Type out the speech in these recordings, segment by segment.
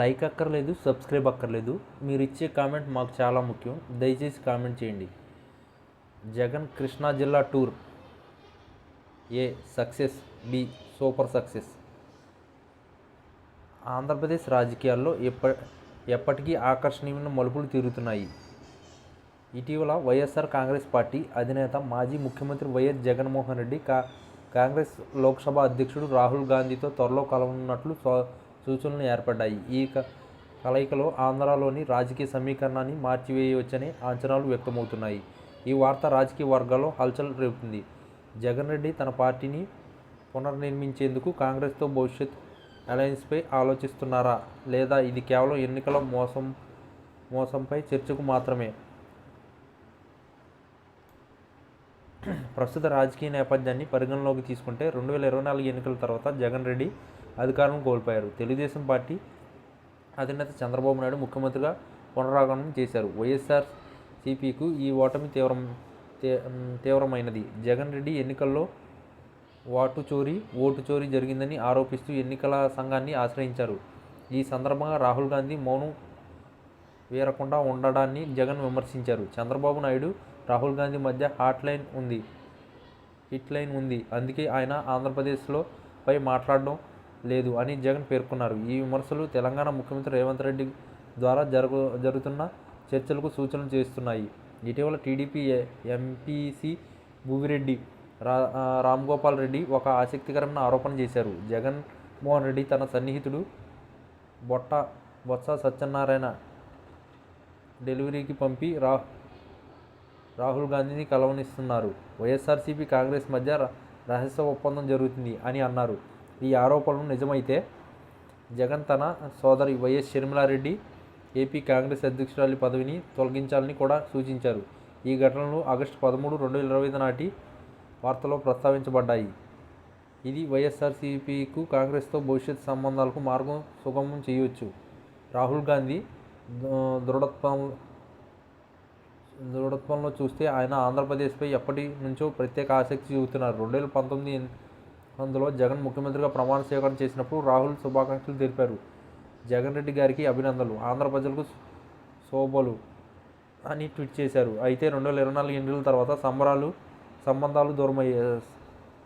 Like అక్కర్లేదు subscribe అక్కర్లేదు. మీరు ఇచ్చే కామెంట్ మాకు చాలా ముఖ్యం. దయచేసి కామెంట్ చేయండి. జగన్ కృష్ణా జిల్లా tour. A success. B super success. Andhra Pradesh రాజకీయాల్లో ఎప్ప ఎప్పటికీ ఆకర్షణీయమైన మలుపులు తిరుగుతున్నాయి. ఇటీవల వైఎస్ఆర్ కాంగ్రెస్ పార్టీ అధినేత మాజీ ముఖ్యమంత్రి వైఎస్ జగన్మోహన్ రెడ్డి కా కాంగ్రెస్ లోక్సభ అధ్యక్షుడు రాహుల్ గాంధీతో త్వరలో కలవనున్నట్లు సూచనలు ఏర్పడ్డాయి. ఈ క- కలయికలో ఆంధ్రాలోని రాజకీయ సమీకరణాన్ని మార్చివేయవచ్చనే అంచనాలు వ్యక్తమవుతున్నాయి. ఈ వార్త రాజకీయ వర్గాల్లో హల్చల్ రేపుతుంది. జగన్ రెడ్డి తన పార్టీని పునర్నిర్మించేందుకు కాంగ్రెస్తో భవిష్యత్ అలయన్స్పై ఆలోచిస్తున్నారా? లేదా ఇది కేవలం ఎన్నికల మోసం మోసంపై చర్చకు మాత్రమే? ప్రస్తుత రాజకీయ నేపథ్యాన్ని పరిగణలోకి తీసుకుంటే రెండు వేల ఇరవై నాలుగు ఎన్నికల తర్వాత జగన్ రెడ్డి అధికారం కోల్పోయారు. తెలుగుదేశం పార్టీ అధినేత చంద్రబాబు నాయుడు ముఖ్యమంత్రిగా పునరాగమనం చేశారు. వైఎస్ఆర్ సిపికు ఈ ఓటమి తీవ్రం తీవ్రమైనది. జగన్ రెడ్డి ఎన్నికల్లో ఓటు చోరీ ఓటు చోరీ జరిగిందని ఆరోపిస్తూ ఎన్నికల సంఘాన్ని ఆశ్రయించారు. ఈ సందర్భంగా రాహుల్ గాంధీ మౌనం వేరకుండా ఉండడాన్ని జగన్ విమర్శించారు. చంద్రబాబు నాయుడు రాహుల్ గాంధీ మధ్య హాట్ లైన్ ఉంది హిట్ లైన్ ఉంది. అందుకే ఆయన ఆంధ్రప్రదేశ్లో పై మాట్లాడడం లేదు అని జగన్ పేర్కొన్నారు. ఈ విమర్శలు తెలంగాణ ముఖ్యమంత్రి రేవంత్ రెడ్డి ద్వారా జరుగు జరుగుతున్న చర్చలకు సూచనలు చేస్తున్నాయి. ఇటీవల టీడీపీ ఎంపీసీ భూవిరెడ్డి రా రామ్ గోపాల్ రెడ్డి ఒక ఆసక్తికరమైన ఆరోపణ చేశారు. జగన్ మోహన్ రెడ్డి తన సన్నిహితుడు బొట్ట బొత్స సత్యనారాయణ డెలివరీకి పంపి రా రాహుల్ గాంధీని కలవనిస్తున్నారు. వైఎస్ఆర్సీపీ కాంగ్రెస్ మధ్య రహస్య ఒప్పందం జరుగుతుంది అని అన్నారు. ఈ ఆరోపణలు నిజమైతే జగన్ తన సోదరి వైఎస్ షర్మిలారెడ్డి ఏపీ కాంగ్రెస్ అధ్యక్షురాలి పదవిని తొలగించాలని కూడా సూచించారు. ఈ ఘటనలు ఆగస్టు పదమూడు రెండు వేల ఇరవై ఐదు నాటి వార్తలో ప్రస్తావించబడ్డాయి. ఇది వైఎస్ఆర్సీపీకు కాంగ్రెస్తో భవిష్యత్ సంబంధాలకు మార్గం సుగమం చేయవచ్చు రాహుల్ గాంధీ దృఢత్వం దృఢత్వంలో చూస్తే ఆయన ఆంధ్రప్రదేశ్పై ఎప్పటి నుంచో ప్రత్యేక ఆసక్తి చూపుతున్నారు. రెండు వేల పంతొమ్మిది అందులో జగన్ ముఖ్యమంత్రిగా ప్రమాణ స్వీకారం చేసినప్పుడు రాహుల్ శుభాకాంక్షలు తెలిపారు. జగన్ రెడ్డి గారికి అభినందనలు. ఆంధ్ర ప్రజలకు శోభలు అని ట్వీట్ చేశారు. అయితే రెండు వేల ఇరవై నాలుగు ఎన్నికల తర్వాత సంబరాలు సంబంధాలు దూరమయ్యా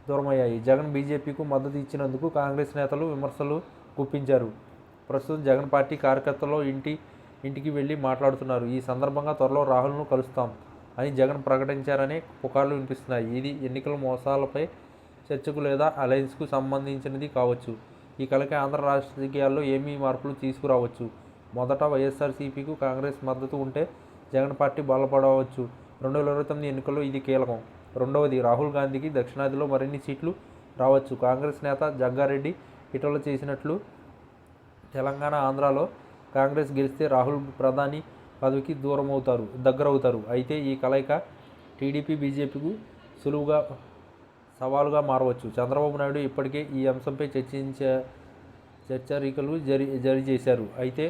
దూరమయ్యాయి. జగన్ బీజేపీకు మద్దతు ఇచ్చినందుకు కాంగ్రెస్ నేతలు విమర్శలు గుప్పించారు. ప్రస్తుతం జగన్ పార్టీ కార్యకర్తలు ఇంటి ఇంటికి వెళ్ళి మాట్లాడుతున్నారు. ఈ సందర్భంగా త్వరలో రాహుల్ను కలుస్తాం అని జగన్ ప్రకటించారనే పుకార్లు వినిపిస్తున్నాయి. ఇది ఎన్నికల మోసాలపై చర్చకు లేదా అలయన్స్కు సంబంధించినది కావచ్చు. ఈ కలకి ఆంధ్ర రాజకీయాల్లో ఏమీ మార్పులు తీసుకురావచ్చు. మొదట వైఎస్ఆర్సీపీకు కాంగ్రెస్ మద్దతు ఉంటే జగన్ పార్టీ బలపడవచ్చు. రెండు వేల ఇరవై తొమ్మిది ఎన్నికల్లో ఇది కీలకం. రెండవది రాహుల్ గాంధీకి దక్షిణాదిలో మరిన్ని సీట్లు రావచ్చు. కాంగ్రెస్ నేత జగ్గారెడ్డి ఇటీవల చేసినట్లు తెలంగాణ ఆంధ్రాలో కాంగ్రెస్ గెలిస్తే రాహుల్ ప్రధాని పదవికి దూరం అవుతారు దగ్గరవుతారు. అయితే ఈ కలయిక టీడీపీ బీజేపీకు సులువుగా సవాలుగా మారవచ్చు. చంద్రబాబు నాయుడు ఇప్పటికే ఈ అంశంపై చర్చించ చర్చరికలు జరి జరి చేశారు అయితే